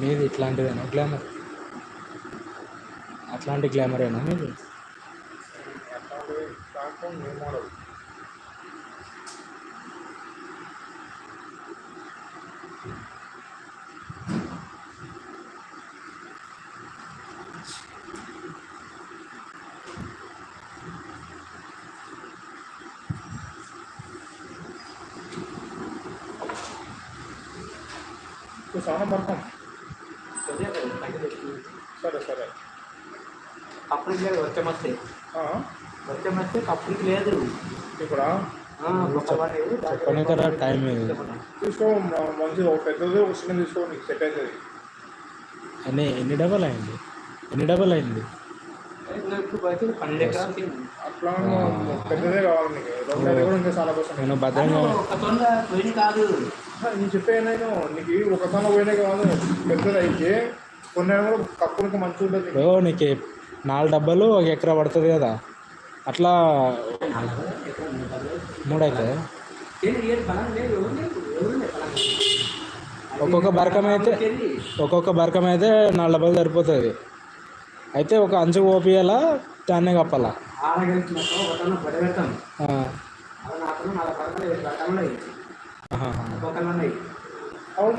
మీది ఇట్లాంటిదేనా గ్లామర్ అట్లాంటి గ్లామరేనా మీది అట్లాంటిది దాంట్లో న్యూ మోడల్ చూసాను మొత్తం సరే సరే. కప్పులకి లేదు వచ్చే మస్తే ఆ, వచ్చే మస్తే కప్పులకి లేదు. ఇప్పుడా? చెప్పనే కదా టైం తీసుకో మంచిది ఒక పెద్దది ఒక చిన్న తీసుకో నీకు సెట్ అవుతుంది. ఎన్ని ఎన్ని డబల్ అయింది? ఎన్ని డబల్ అయింది? కావాలి నేను భద్రంగా నేను చెప్పే నేను నీకు ఒక సన్న పోయినా కాదు పెద్దది అయితే ఉంటుంది. నీకు నాలుగు డబ్బాలు ఒక ఎకరా పడుతుంది కదా. అట్లా మూడు అవుతుంది ఒక్కొక్క బరకం అయితే? ఒక్కొక్క బరకం అయితే నాలుగు డబ్బాలు సరిపోతుంది. అయితే ఒక అంచు ఓపియాలా దాన్నే కప్పాలా? ఒక అవును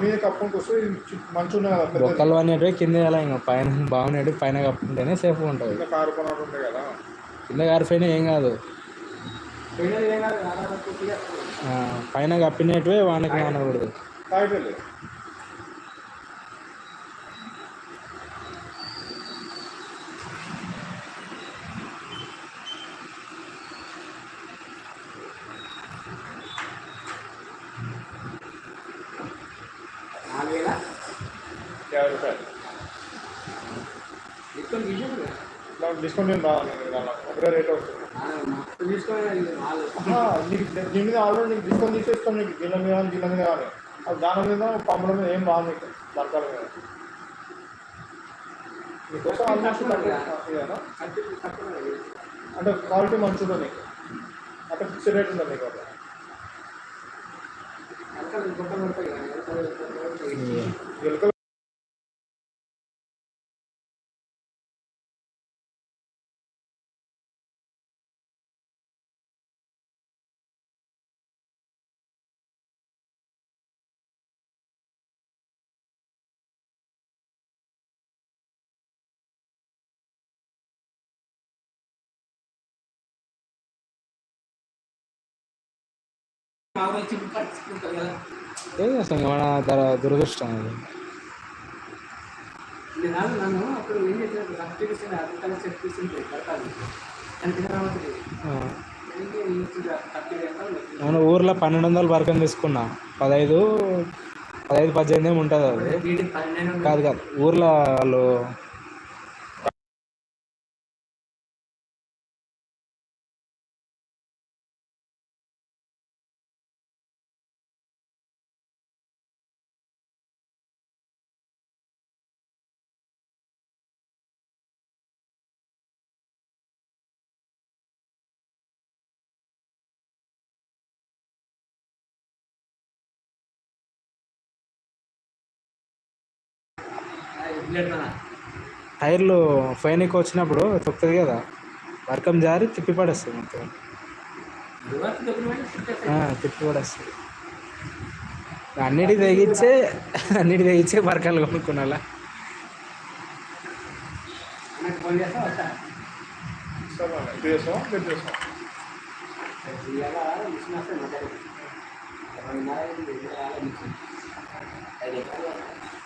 మీద వస్తే మంచిగా కదా బొక్కలు అనేటివి కింద వేయాలి ఇంకా పైన బాగునేటివి పైన కప్పుకుంటేనే సేఫ్గా ఉంటుంది. ఇంకా కారు ఉంటాయి కదా. కింద ఏం కాదు. కాదు పైన కప్పినటివే వానకి వానకూడదు. యాభై రూపాయలు డిస్కౌంట్ ఏం రావాలి నీకు దానిలో ఒకటే రేట్ నీకు దీని మీద ఆల్రెడీ నీకు డిస్కౌంట్ తీసేస్తాం నీకు. గిన్నె మీద కానీ గిన్నె మీద కానీ అది దాని మీద పంపడం మీద ఏం రాదు నీకు? బరకాల మీద నీకోసం ఆల్మోస్ట్ అంటే క్వాలిటీ మంచిగా ఉంది నీకు. అంటే ఫిక్స్డ్ రేట్ ఉంటుంది నీకు అక్కడ? ఎలకలు ఏం చేస్తాం? మన ద- దురదృష్టం అది. నేను ఊర్లో పన్నెండు వందలు బరకం తీసుకున్నా. పదహైదు పదహైదు పద్దెనిమిది ఏమి ఉంటుంది అది? కాదు కాదు. ఊర్లో వాళ్ళు టైర్లు ఫైన్కి వచ్చినప్పుడు తొక్కుతుంది కదా బరకం జారి తిప్పి పడేస్తుంది మొత్తం. తిప్పి పడేస్తుంది. అన్నిటి తెగించే అన్నిటి తెగించే బరకాలు కొనుక్కున్నా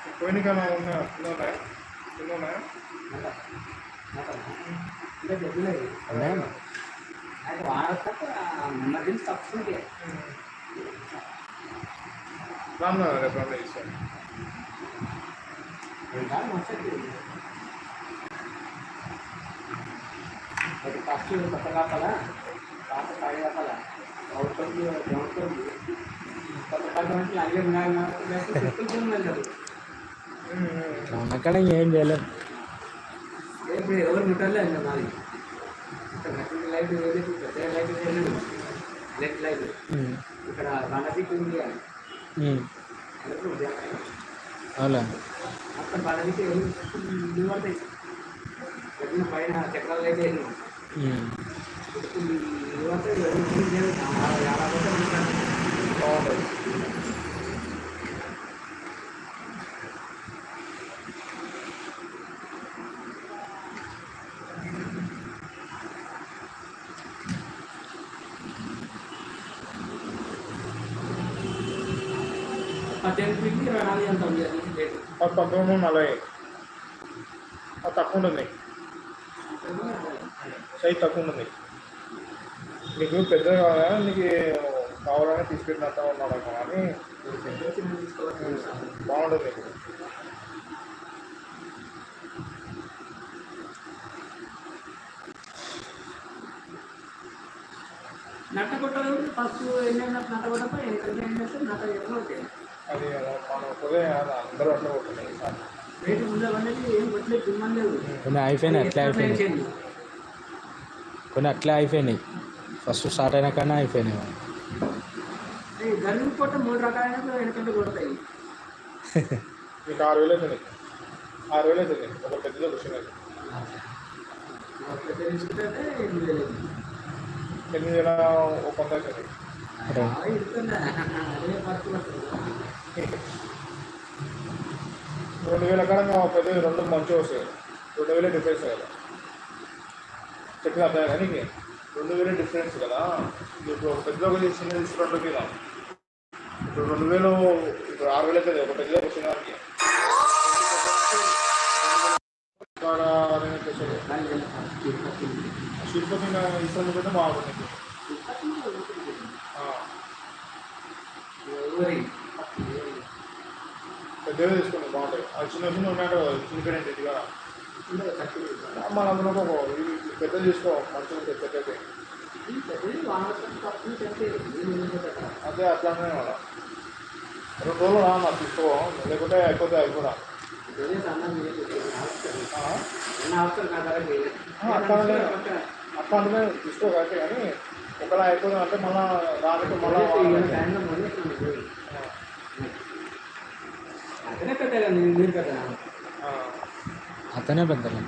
చేస్తా వస్తా ఇస్తామా ఇది చేస్తాం ఇది చేస్తాం ఇవాళ మిషన్ వస్తే మాట్లాడి రెండున్నర అయింది, రెండు రాలేదు మిషన్. ఐదు ఎకరాలు పోయినకైనా ఉన్నాయా కింద ఉన్నాయా కింద ఉన్నాయా ఇంకా చెప్పలేదు అది వాడతా ఎమర్జెన్సీ తప్పుకుంటే రాను రేపు రండి ఇస్తాను ఫస్ట్ కొత్త కాపాలా పాత కాడి కాపాలా అవుతుంది అవుతుంది కొత్త కాలం అంటే అలాగే వెళ్ళదు అక్కడ ఏం చేయలేం ఇప్పుడు ఎవరు ముట్టాలే మాది లైట్ లైట్ లైట్. ఇక్కడ బండసిక్ ఉంది. అవునా అక్కడ బండసిక్ ఇల్లు పడతాయి పైన చక్రాలు అయితే. ఇల్లు పడతాయి యాభై కోట్లు ఉంటాయి. బాగుంటుంది పద్దెనిమిది నుంచి ఇరవై నాలుగు ఎంత ఉంది అది రేటు పంతొమ్మిది వందల నలభై. అది తక్కువ ఉంటుంది సైజ్ తక్కువ ఉంటుంది నీకు పెద్దగా కావాలా? నీకు కావాలని తీసుకెళ్ళినంత ఉన్నాడు కానీ పెద్ద బాగుంటుంది నీకు. నట్ట కొట్టలు ఫస్ట్ ఎన్ని నట్ట కొట్టపై చేస్తే నట్ట ఎప్పుడు అది మనం అది అందరూ అట్లా ఉంటుంది కొన్ని అయిపోయినాయి అట్లే అయిపోయినాయి. కొన్ని అట్లే అయిపోయినాయి. ఫస్ట్ స్టార్ట్ అయినా కన్నా అయిపోయినాయి. గర్భిణి కొట్ట మూడు రకాలైన వెనకంటే కొడతాయి. నీకు ఆరు వేలు అవుతుంది ఆరు వేలు అవుతుంది ఒక పెద్దది ఒక చిన్నది. ఎనిమిది వేలు అయింది. ఎనిమిది వేల ఒక వంద అవుతుంది రెండు వేల కడంగా పెద్ద రెండు మంచి వస్తాయి. రెండు వేల డిఫరెన్స్ కదా. చెప్పిన అర్థం కానీ రెండు వేల డిఫరెన్స్ కదా. ఇప్పుడు ఒక పెద్ద ఒకటి చిన్న తీసుకున్నట్టు కదా. ఇప్పుడు రెండు వేలు ఇప్పుడు ఆరు వేలు కదా. ఒక పెద్ద ఒక చిన్నదానికి ఇక్కడ నేను చేసేది. బాగుంటుంది ఊరి. పెద్దగా తీసుకోండి బాగుంటాయి అది చిన్న చిన్న ఉన్నాడు చిన్న కరెంట్ ఇది మన అందులో పెద్ద తీసుకో మంచిగా ఉంటుంది పెద్దది అదే అట్లానే మేడం రెండు రోజులు రా నాకు తీసుకో లేకుంటే అయిపోతే అయిపోదా ఇదే సన్నం అట్లానే అట్లా తీసుకో కరెక్ట్ కానీ ఒకలా అయిపోయిందంటే మళ్ళీ మళ్ళా రానికి మళ్ళా ಕಥೆಯನ್ನು ನಿರ್ಗತನ ಆತನೇ ಬಂದಲ್ಲ